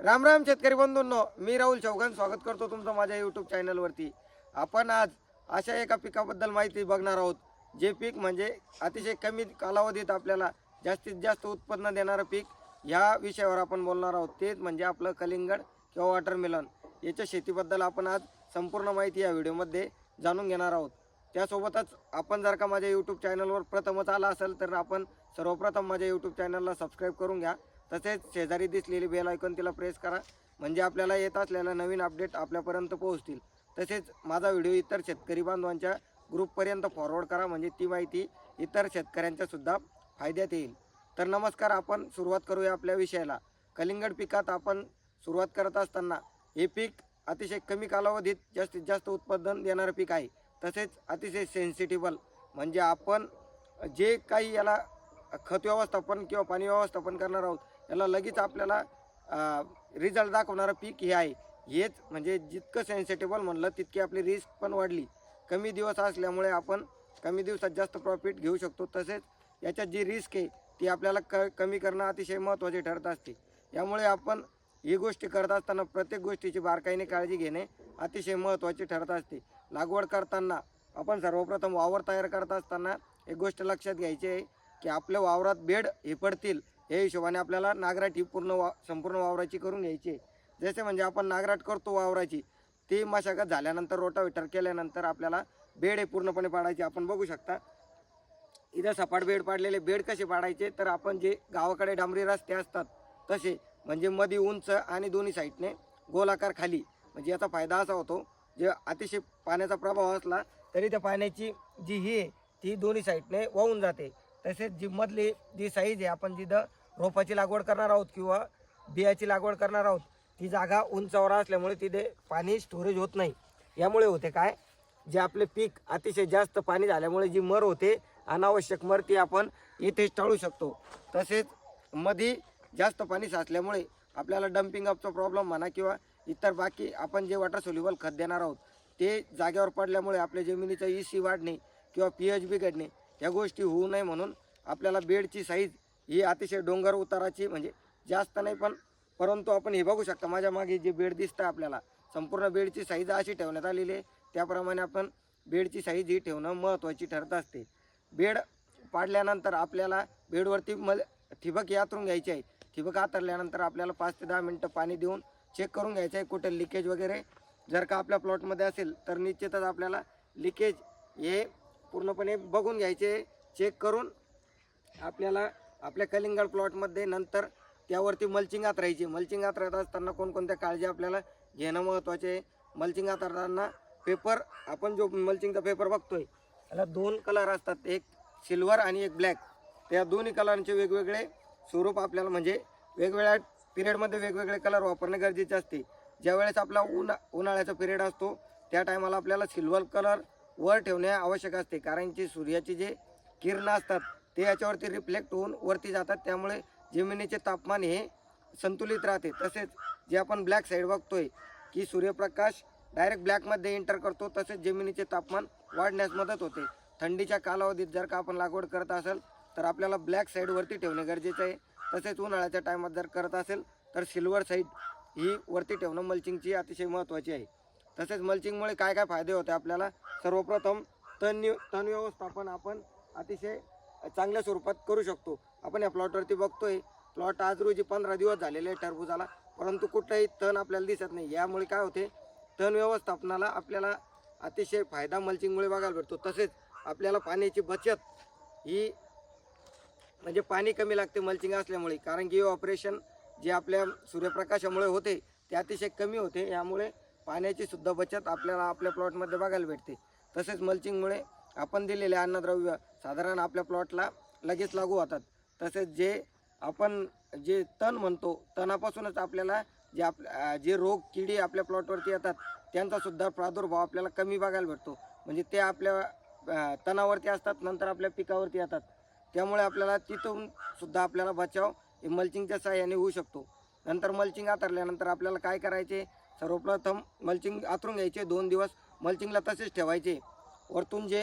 राम राम शेतकरी बंधूंनो मी राहुल चौहान स्वागत करतो तुमचं माझ्या यूट्यूब चॅनलवरती आपण आज अशा एका पिकाबद्दल माहिती बघणार आहोत जे पीक म्हणजे अतिशय कमी कालावधीत आपल्याला जास्तीत जास्त उत्पन्न देणारं पीक ह्या विषयावर आपण बोलणार आहोत. तेच म्हणजे आपलं कलिंगड किंवा वॉटरमेलन याच्या शेतीबद्दल आपण आज संपूर्ण माहिती या व्हिडिओमध्ये जाणून घेणार आहोत. त्यासोबतच आपण जर का माझ्या यूट्यूब चॅनलवर प्रथमच आला असेल तर आपण सर्वप्रथम माझ्या यूट्यूब चॅनलला सबस्क्राईब करून घ्या. तसेच शेजारी दिसलेली बेल ऐकून तिला प्रेस करा. म्हणजे आपल्याला येत असलेल्या नवीन अपडेट आपल्यापर्यंत पोहोचतील. तसेच माझा व्हिडिओ इतर शेतकरी बांधवांच्या ग्रुपपर्यंत फॉरवर्ड करा. म्हणजे ती माहिती इतर शेतकऱ्यांच्यासुद्धा फायद्यात येईल. तर नमस्कार आपण सुरुवात करूया आपल्या विषयाला. कलिंगड पिकात आपण सुरुवात करत असताना हे पीक अतिशय कमी कालावधीत जास्तीत जास्त उत्पादन देणारं पीक आहे. तसेच अतिशय सेन्सिटिबल म्हणजे आपण जे काही याला खत व्यवस्थापन किंवा पाणी व्यवस्थापन करणार आहोत याला लगेच आपल्याला रिझल्ट दाखवणारं पीक हे आहे. हेच म्हणजे जितकं सेन्सिटेबल म्हणलं तितकी आपली रिस्क पण वाढली. कमी दिवस असल्यामुळे आपण कमी दिवसात जास्त प्रॉफिट घेऊ शकतो. तसेच याच्यात जी रिस्क आहे ती आपल्याला क कमी करणं अतिशय महत्त्वाचे ठरत असते. यामुळे आपण ही गोष्टी करत असताना प्रत्येक गोष्टीची बारकाईने काळजी घेणे अतिशय महत्त्वाचे ठरत असते. लागवड करताना आपण सर्वप्रथम वावर तयार करत असताना एक गोष्ट लक्षात घ्यायची आहे की आपल्या वावरात बेड हे पडतील या हिशोबाने आपल्याला नागराट ही पूर्ण वा संपूर्ण वावराची करून घ्यायची. जसे म्हणजे आपण नागराट करतो वावराची ती मशागत झाल्यानंतर रोटावेटर केल्यानंतर आपल्याला बेड हे पूर्णपणे पाडायचे. आपण बघू शकता इथं सपाट बेड पाडलेले बेड कसे पाडायचे तर आपण जे गावाकडे डांबरी रस्ते असतात तसे म्हणजे मध्ये उंच आणि दोन्ही साईडने गोलाकार खाली म्हणजे याचा फायदा असा होतो जे अतिशय पाण्याचा प्रभाव असला तरी त्या पाण्याची जी ही आहे ती दोन्ही साईडने वाहून जाते. तसेच जी मधली जी साईज आहे आपण जिथं रोपाची लागवड करणार आहोत किंवा बियाची लागवड करणार आहोत ती जागा उंचावर असल्यामुळे तिथे पाणी स्टोरेज होत नाही. यामुळे होते काय? जे आपले पीक अतिशय जास्त पाणी झाल्यामुळे जी मर होते अनावश्यक मर ती आपण इथेच टाळू शकतो. तसेच मधी जास्त पाणी साचल्यामुळे आपल्याला डम्पिंग अपचा प्रॉब्लेम म्हणा किंवा इतर बाकी आपण जे वॉटर सोल्युबल खत देणार आहोत ते जागेवर पडल्यामुळे आपल्या जमिनीचं ई सी वाढणे किंवा पी एच बिघडणे या गोष्टी होऊ नये म्हणून आपल्याला बेडची साईज ही अतिशय डोंगर उताराची म्हणजे जास्त नाही पण परंतु आपण हे बघू शकता माझ्या मागे जे बेड दिसतं आपल्याला संपूर्ण बेडची साईज अशी ठेवण्यात आलेली आहे. त्याप्रमाणे आपण बेडची साईज ही ठेवणं महत्त्वाची ठरत असते. बेड पाडल्यानंतर आपल्याला बेडवरती मल ठिबक यातरून घ्यायची आहे. ठिबक आतरल्यानंतर आपल्याला पाच ते दहा मिनटं पाणी देऊन चेक करून घ्यायचं आहे कुठे लिकेज वगैरे जर का आपल्या प्लॉटमध्ये असेल तर निश्चितच आपल्याला लिकेज हे पूर्णपणे बघून घ्यायचे चेक करून आपल्याला आपल्या कलिंगड प्लॉटमध्ये नंतर त्यावरती मल्चिंग राहायची. मल्चिंग राहत असताना कोणकोणत्या काळजी आपल्याला घेणं महत्त्वाचे आहे? मल्चिंगात राहताना पेपर आपण जो मल्चिंगचा पेपर बघतोय त्याला दोन कलर असतात. एक सिल्वर आणि एक ब्लॅक त्या दोन्ही कलरांचे वेगवेगळे स्वरूप आपल्याला म्हणजे वेगवेगळ्या पिरियडमध्ये वेगवेगळे कलर वापरणे गरजेचे असते. ज्यावेळेस आपला उन्हा उन्हाळ्याचा पिरियड असतो त्या टायमाला आपल्याला सिल्वर कलर वर ठेवणे आवश्यक असते. कारण की सूर्याची जे किरणं असतात ते याच्यावरती रिफ्लेक्ट होऊन वरती जातात. त्यामुळे जमिनीचे तापमान हे संतुलित राहते. तसेच जे आपण ब्लॅक साईड बघतोय की सूर्यप्रकाश डायरेक्ट ब्लॅकमध्ये एंटर करतो तसेच जमिनीचे तापमान वाढण्यास मदत होते. थंडीच्या कालावधीत जर का आपण लागवड करत असेल तर आपल्याला ब्लॅक साईडवरती ठेवणे गरजेचं आहे. तसेच उन्हाळ्याच्या टायमात जर करत असेल तर सिल्वर साईड ही वरती ठेवणं मल्चिंगची अतिशय महत्त्वाची आहे. तसेच मल्चिंगमुळे काय काय फायदे होते आपल्याला? सर्वप्रथम तण तण व्यवस्थापन आपण अतिशय चांगल्या स्वरूपात करू शकतो. आपण या प्लॉटवरती बघतोय. प्लॉट आज रोजी पंधरा दिवस झालेले आहे टरबुजाला. परंतु कुठलाही तण आपल्याला दिसत नाही. यामुळे काय होते? तण व्यवस्थापनाला आपल्याला अतिशय फायदा मल्चिंगमुळे बघायला भेटतो. तसेच आपल्याला पाण्याची बचत ही म्हणजे पाणी कमी लागते मल्चिंग असल्यामुळे. कारण की ऑपरेशन जे आपल्या सूर्यप्रकाशामुळे होते ते अतिशय कमी होते. यामुळे पाण्याची सुद्धा बचत आपल्याला आपल्या प्लॉटमध्ये बघायला भेटते. तसेच मल्चिंगमुळे आपण दिलेले अन्नद्रव्य साधारण आपल्या प्लॉटला लगेच लागू होतात. तसेच जे आपण जे तण म्हणतो तणापासूनच आपल्याला जे आप जे रोग किडी आपल्या प्लॉटवरती येतात त्यांचासुद्धा प्रादुर्भाव आपल्याला कमी बघायला भेटतो. म्हणजे ते आपल्या तणावरती असतात नंतर आपल्या पिकावरती येतात. त्यामुळे आपल्याला तिथून सुद्धा आपल्याला बचाव हे मल्चिंगच्या सहाय्याने होऊ शकतो. नंतर मल्चिंग आतरल्यानंतर आपल्याला काय करायचे? सर्वप्रथम मल्चिंग आतरून घ्यायचे दोन दिवस मल्चिंगला तसेच ठेवायचे. वरतून जे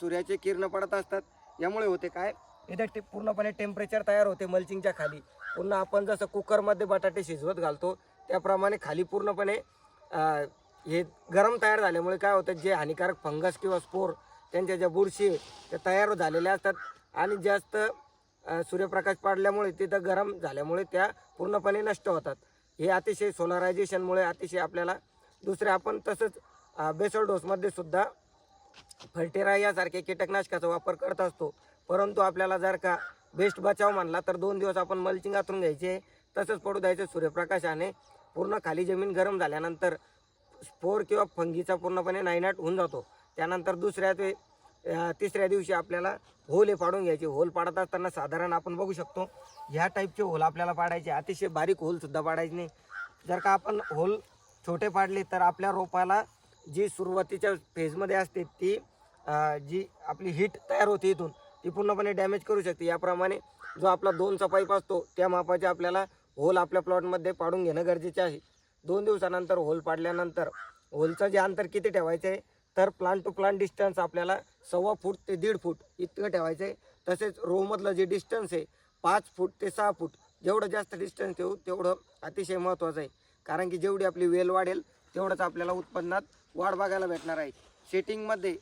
सूर्याचे किरण पडत असतात यामुळे होते काय? इथे ते पूर्णपणे टेम्परेचर तयार होते मल्चिंगच्या खाली. पुन्हा आपण जसं कुकरमध्ये बटाटे शिजवत घालतो त्याप्रमाणे खाली पूर्णपणे हे गरम तयार झाल्यामुळे काय होतं जे हानिकारक फंगस किंवा स्पोर त्यांच्या ज्या बुरशी त्या तयार झालेल्या असतात. आणि जास्त सूर्यप्रकाश पाडल्यामुळे तिथं गरम झाल्यामुळे त्या पूर्णपणे नष्ट होतात. हे अतिशय सोलरायझेशनमुळे अतिशय आपल्याला दुसरे आपण तसंच बेसोल डोसमध्ये सुद्धा फर्टेरा यासारख्या कीटकनाशकाचा वापर करत असतो. परंतु आपल्याला जर का बेस्ट बचाव मानला तर दोन दिवस आपण मल्चिंग आतून घ्यायचे तसंच पडू द्यायचे सूर्यप्रकाशाने. पूर्ण खाली जमीन गरम झाल्यानंतर स्पोर किंवा फंगीचा पूर्णपणे नायनाट होऊन जातो. त्यानंतर दुसऱ्या ते तिसऱ्या दिवशी आपल्याला होल हे पाडून घ्यायचे. होल पाडत असताना साधारण आपण बघू शकतो ह्या टाईपचे होल आपल्याला पाडायचे. अतिशय बारीक होलसुद्धा पाडायचे नाही. जर का आपण होल छोटे पाडले तर आपल्या रोपाला जी सुरुवातीच्या फेजमध्ये असते ती जी आपली हीट तयार होते इथून ती पूर्णपणे डॅमेज करू शकते. याप्रमाणे जो आपला दोनचा पाईप असतो त्या मापाचे आपल्याला होल आपल्या प्लॉटमध्ये पाडून घेणं गरजेचे आहे. दोन दिवसानंतर होल पाडल्यानंतर होलचं जे अंतर किती ठेवायचं आहे तर प्लांट टू प्लांट डिस्टन्स आपल्याला सव्वा फूट ते दीड फूट इतकं ठेवायचं. आहे तसेच रोमधलं जे डिस्टन्स आहे पाच फूट ते सहा फूट जेवढं जास्त डिस्टन्स ठेवू तेवढं अतिशय महत्त्वाचं आहे. कारण की जेवढी आपली वेल वाढेल तेवढंच आपल्याला उत्पन्नात वाढ बघायला भेटणार आहे. सेटिंगमध्ये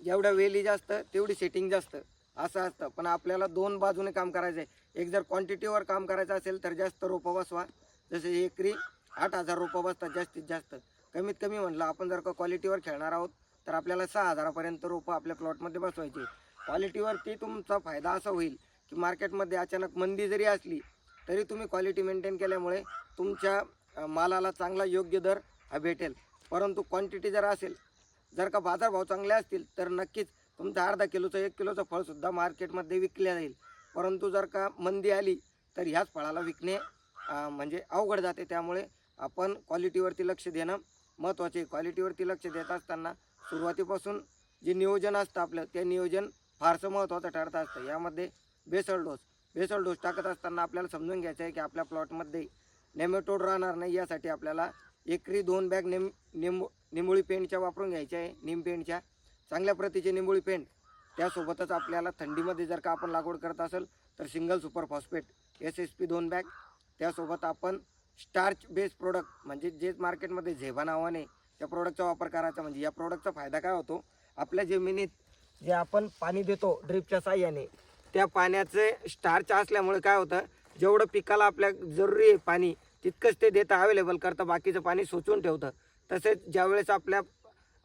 जेवढ्या वेली जास्त तेवढी सेटिंग जास्त. असं असतं. पण आपल्याला दोन बाजूने काम करायचं आहे. एक जर क्वांटिटीवर काम करायचं असेल तर जास्त रोपं बसवा. जसे एकरी आठ हजार रोपं बसतात जास्तीत जास्त. कमीत कमी म्हटलं आपण जर का क्वालिटीवर खेळणार आहोत तर आपल्याला सहा हजारापर्यंत रोपं आपल्या प्लॉटमध्ये बसवायची क्वालिटीवरती तुमचा फायदा असा होईल की मार्केटमध्ये अचानक मंदी जरी असली तरी तुम्ही क्वालिटी मेंटेन केल्यामुळे तुमच्या मालाला चांगला योग्य दर हा भेटेल. परंतु क्वांटिटी जर असेल जर का बाजारभाव चांगले असतील तर नक्कीच तुमचा अर्धा किलोचं एक किलोचं फळसुद्धा मार्केटमध्ये विकले जाईल. परंतु जर का मंदी आली तर ह्याच फळाला विकणे म्हणजे अवघड जाते. त्यामुळे आपण क्वालिटीवरती लक्ष देणं महत्त्वाचे आहे. क्वालिटीवरती लक्ष देत असताना सुरुवातीपासून जे नियोजन असतं आपलं ते नियोजन फारसं महत्त्वाचं ठरत असतं. यामध्ये बेसल डोस बेसल डोस टाकत असताना आपल्याला समजून घ्यायचं आहे की आपल्या प्लॉटमध्ये नेमेटोड राहणार नाही यासाठी आपल्याला एकरी दोन बॅग निम निंबो निंबोळी पेंटच्या वापरून घ्यायच्या आहे निम पेंटच्या. चांगल्या प्रतीचे निंबोळी पेंट. त्यासोबतच आपल्याला थंडीमध्ये जर का आपण लागवड करत असेल तर single super phosphate S S P दोन बॅग. त्यासोबत आपण स्टार्च बेस्ड प्रोडक्ट म्हणजे जे मार्केटमध्ये झेबा नावाने त्या प्रोडक्टचा वापर करायचा म्हणजे या प्रोडक्टचा फायदा काय होतो? आपल्या जमिनीत जे आपण पाणी देतो ड्रिपच्या साह्याने त्या पाण्याचे स्टार्च असल्यामुळे काय होतं? जेवढं पिकाला आपल्या जरुरी आहे पाणी तितकंच ते देतं अवेलेबल करतं बाकीचं पाणी सोचून ठेवतं. तसेच ज्यावेळेस आपल्या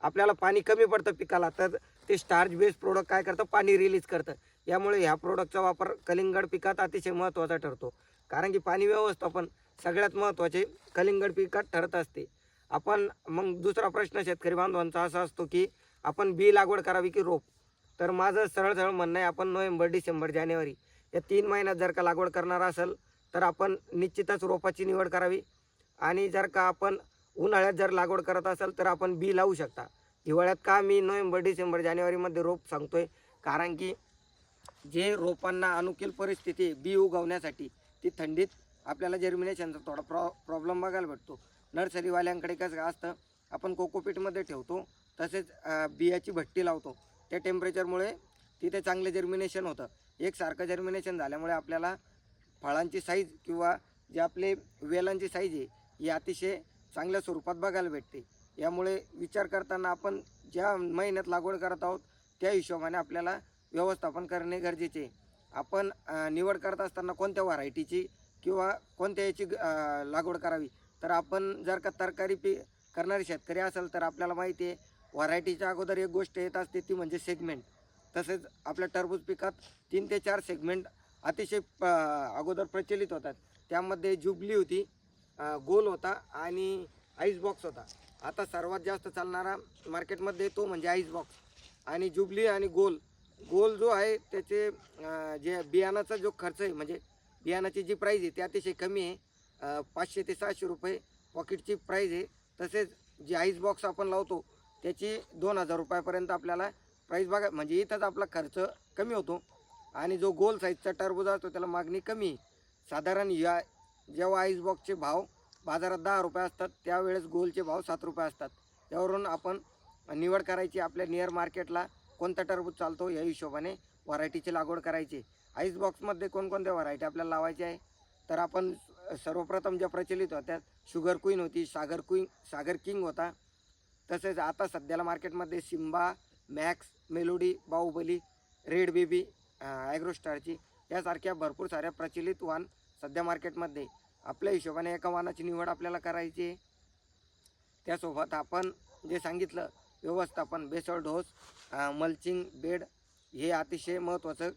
आपल्याला पाणी कमी पडतं पिकाला तर ते स्टार्च बेस प्रोडक्ट काय करतं? पाणी रिलीज करतं. यामुळे ह्या प्रोडक्टचा वापर कलिंगड पिकात अतिशय महत्त्वाचा ठरतो. कारण की पाणी व्यवस्थापन सगळ्यात महत्त्वाचे कलिंगड पिकात ठरत असते. आपण मग दुसरा प्रश्न शेतकरी बांधवांचा असा असतो की आपण बी लागवड करावी की रोप? तर माझं सरळ सरळ म्हणणं आहे आपण नोव्हेंबर डिसेंबर जानेवारी या तीन महिन्यात जर का लागवड करणार असेल तर आपण निश्चितच रोपाची निवड करावी. आणि जर का आपण उन्हाळ्यात जर लागवड करत असाल तर आपण बी लावू शकता. हिवाळ्यात का मी नोव्हेंबर डिसेंबर जानेवारीमध्ये रोप सांगतोय? कारण की जे रोपांना अनुकूल परिस्थिती बी उगवण्यासाठी ती थंडीत आपल्याला जर्मिनेशनचा थोडा प्रॉ प्रॉब्लेम बघायला भेटतो. नर्सरीवाल्यांकडे कसं असतं आपण कोकोपीटमध्ये ठेवतो तसेच बियाची भट्टी लावतो. त्या टेम्परेचरमुळे तिथे चांगले जर्मिनेशन होतं. एकसारखं जर्मिनेशन झाल्यामुळे आपल्याला फळांची साईज किंवा जे आपले वेलांची साईज आहे ही अतिशय चांगल्या स्वरूपात बघायला भेटते. यामुळे विचार करताना आपण ज्या महिन्यात लागवड करत आहोत त्या हिशोबाने आपल्याला व्यवस्थापन करणे गरजेचे आहे. आपण निवड करत असताना कोणत्या व्हरायटीची किंवा कोणत्या याची लागवड करावी? तर आपण जर का तरकारी पी करणारे शेतकरी असेल तर आपल्याला माहिती आहे व्हरायटीच्या अगोदर एक गोष्ट येत असते ती म्हणजे सेगमेंट तसेच आपल्या टरबूज पिकात तीन ते चार सेगमेंट अतिशय प अगोदर प्रचलित होतात. त्यामध्ये जुबली होती गोल होता आणि आईस बॉक्स होता. आता सर्वात जास्त चालणारा मार्केटमध्ये तो म्हणजे आईस बॉक्स आणि जुबली आणि गोल. गोल जो आहे त्याचे जे बियाणाचा जो खर्च आहे म्हणजे बियाणाची जी प्राईज आहे ती अतिशय कमी आहे. पाचशे ते सहाशे रुपये पॉकेटची प्राईज आहे. तसेच जे आईस बॉक्स आपण लावतो त्याची दोन हजार रुपयापर्यंत आपल्याला प्राईस बघा म्हणजे इथंच आपला खर्च कमी होतो. आणि जो गोल साईजचा टरबूज असतो त्याला मागणी कमी आहे. साधारण या जेव्हा आईस बॉक्सचे भाव बाजारात दहा रुपये असतात त्यावेळेस गोलचे भाव सात रुपये असतात. त्यावरून आपण निवड करायची आपल्या नियर मार्केटला कोणता टरबूज चालतो या हिशोबाने व्हरायटीची लागवड करायची आईस बॉक्समध्ये कोणकोणत्या व्हरायटी आपल्याला लावायची आहे? तर आपण सर्वप्रथम ज्या प्रचलित होत्या शुगर क्वीन होती सागर क्वीन सागर किंग होता. तसेच आता सध्याला मार्केटमध्ये Simba Max Melody Bahubali Red Baby ॲग्रोस्टारची. यासारख्या भरपूर साऱ्या प्रचलित वाहन सध्या मार्केटमध्ये आपल्या हिशोबाने एका वाहनाची निवड आपल्याला करायची आहे. त्यासोबत आपण जे सांगितलं व्यवस्थापन बेसळ ढोस मल्चिंग बेड हे अतिशय महत्त्वाचं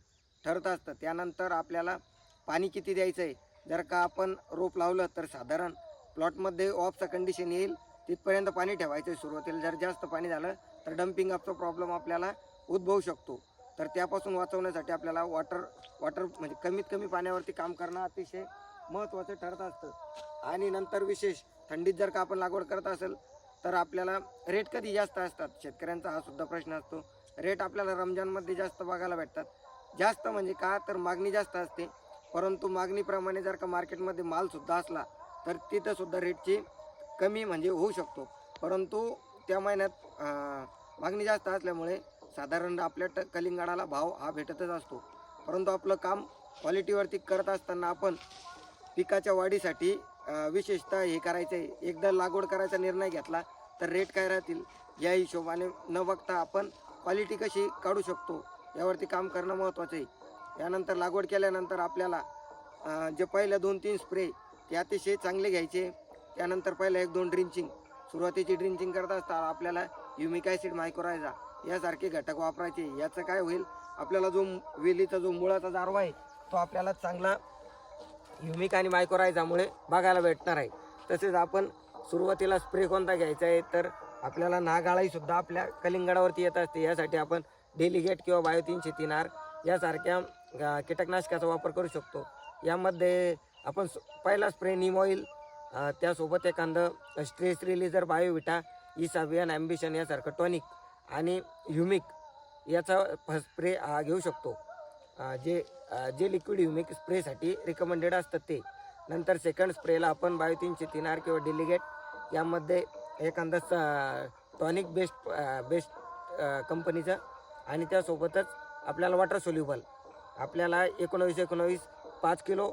ठरत असतं. त्यानंतर आपल्याला पाणी किती द्यायचं आहे? जर का आपण रोप लावलं तर साधारण प्लॉटमध्ये ऑफचं कंडिशन येईल तिथपर्यंत पाणी ठेवायचं आहे सुरुवातीला. जर जास्त पाणी झालं तर डम्पिंग अपचा प्रॉब्लेम आपल्याला उद्भवू शकतो. तर त्यापासून वाचवण्यासाठी आपल्याला वॉटर वॉटर म्हणजे कमीत कमी पाण्यावरती काम करणं अतिशय महत्त्वाचं ठरत असतं. आणि नंतर विशेष थंडीत जर का आपण लागवड करत असेल तर आपल्याला रेट कधी जास्त असतात? शेतकऱ्यांचा हा सुद्धा प्रश्न असतो. रेट आपल्याला रमजानमध्ये जास्त बघायला भेटतात. जास्त म्हणजे का? तर मागणी जास्त असते. परंतु मागणीप्रमाणे जर का मार्केटमध्ये मालसुद्धा असला तर तिथंसुद्धा रेटची कमी म्हणजे होऊ शकतो. परंतु त्या महिन्यात मागणी जास्त असल्यामुळे साधारण आपल्या ट कलिंगडाला भाव हा भेटतच असतो. परंतु आपलं काम क्वालिटीवरती करत असताना आपण पिकाच्या वाढीसाठी विशेषतः हे करायचं आहे एकदा लागवड करायचा निर्णय घेतला तर रेट काय राहतील? या हिशोबाने न बघता आपण क्वालिटी कशी काढू शकतो? यावरती काम करणं महत्त्वाचं आहे. यानंतर लागवड केल्यानंतर आपल्याला जे पहिल्या दोन तीन स्प्रे ते अतिशय चांगले घ्यायचे. त्यानंतर पहिलं एक दोन ड्रिंचिंग सुरुवातीची ड्रिंचिंग करत असताना आपल्याला ह्युमिक ॲसिड मायक्रोरायझा यासारखे घटक वापरायचे. याचं काय होईल? आपल्याला जो वेलीचा जो मुळाचा जारवा आहे तो आपल्याला चांगला ह्युमिक आणि मायक्रोरायझामुळे बघायला भेटणार आहे. तसेच आपण सुरुवातीला स्प्रे कोणता घ्यायचा आहे तर आपल्याला नागाळाहीसुद्धा आपल्या कलिंगडावरती येत असते. यासाठी आपण डेलिगेट किंवा बायो तीनशे तीन आर यासारख्या कीटकनाशकाचा वापर करू शकतो. यामध्ये आपण पहिला स्प्रे निम ऑइल त्यासोबत एखादं स्ट्रेस रिलीजर बायोविटा इसाबियन ॲम्बिशन यासारखं टॉनिक आणि ह्युमिक याचा फ- स्प्रे हा घेऊ शकतो. जे जे लिक्विड ह्युमिक स्प्रेसाठी रिकमेंडेड असतात ते. नंतर सेकंड स्प्रेला आपण बायोतीनचे तीनशे तीन आर किंवा डिलिगेट यामध्ये एखादा स टॉनिक बेस्ट बेस्ट कंपनीचं आणि त्यासोबतच आपल्याला वॉटर सोल्युबल आपल्याला एकोणावीस एकोणावीस पाच किलो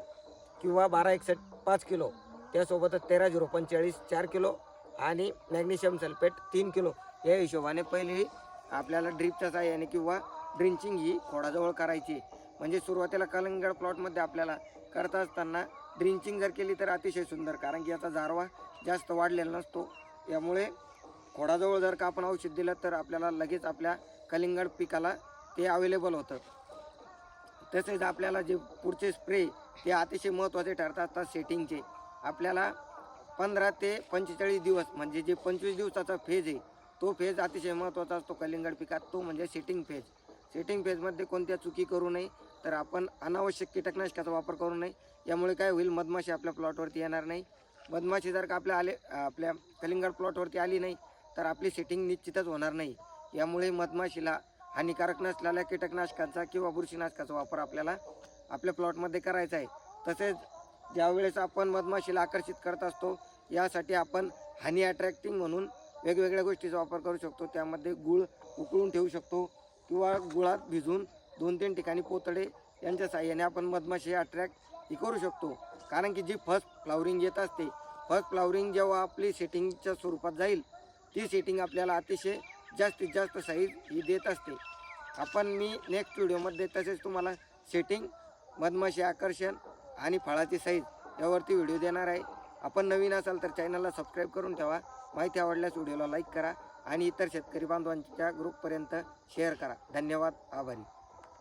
किंवा बारा एकसष्ट पाच किलो त्यासोबतच तेरा झिरो पंचेचाळीस चार किलो आणि मॅग्नेशियम सल्फेट तीन किलो. या हिशोबाने पहिले आपल्याला ड्रीपच्या साह्याने किंवा ड्रिंचिंग ही खोडाजवळ करायची. म्हणजे सुरुवातीला कलिंगड प्लॉटमध्ये आपल्याला करत असताना ड्रिंचिंग जर केली तर अतिशय सुंदर कारण की याचा जारवा जास्त वाढलेला नसतो. यामुळे खोडाजवळ जर का आपण औषध दिलं तर आपल्याला लगेच आपल्या कलिंगड पिकाला ते अवेलेबल होतं. तसेच आपल्याला जे पुढचे स्प्रे ते अतिशय महत्त्वाचे ठरतात आता सेटिंगचे आपल्याला पंधरा ते पंचेचाळीस दिवस म्हणजे जे पंचवीस दिवसाचा फेज आहे तो फेज अतिशय महत्त्वाचा असतो कलिंगड पिकात. तो म्हणजे सेटिंग फेज सेटिंग फेजमध्ये कोणत्या चुकी करू नये तर आपण अनावश्यक कीटकनाशकाचा वापर करू नये. यामुळे काय होईल मधमाशी आपल्या प्लॉटवरती येणार नाही. मधमाशी जर का आपल्या आले आपल्या कलिंगड प्लॉटवरती आली नाही तर आपली सेटिंग निश्चितच होणार नाही. यामुळे मधमाशीला हानिकारक नसलेल्या कीटकनाशकांचा किंवा बुरशीनाशकाचा वापर आपल्याला आपल्या प्लॉटमध्ये करायचा आहे. तसेच ज्यावेळेस आपण मधमाशीला आकर्षित करत असतो यासाठी आपण हानी अट्रॅक्टिंग म्हणून वेगवेगळ्या गोष्टीचा वापर करू शकतो. त्यामध्ये गुळ उकळून ठेवू शकतो किंवा गुळात भिजून दोन तीन ठिकाणी पोतडे यांच्या साह्याने आपण मधमाशी अट्रॅक्ट ही करू शकतो. कारण की जी फर्स्ट फ्लावरिंग येत असते फर्स्ट फ्लावरिंग जेव्हा आपली सेटिंगच्या स्वरूपात जाईल ती सेटिंग आपल्याला अतिशय जास्तीत जास्त साईज ही देत असते. आपण मी नेक्स्ट व्हिडिओमध्ये तसेच तुम्हाला सेटिंग मधमाशी आकर्षण आणि फळाची साईज यावरती व्हिडिओ देणार आहे. आपण नवीन असाल तर चॅनलला सबस्क्राईब करून ठेवा. माहिती आवडल्यास व्हिडिओला लाईक करा आणि इतर शेतकरी बांधवांच्या ग्रुपपर्यंत शेअर करा. धन्यवाद. आभारी.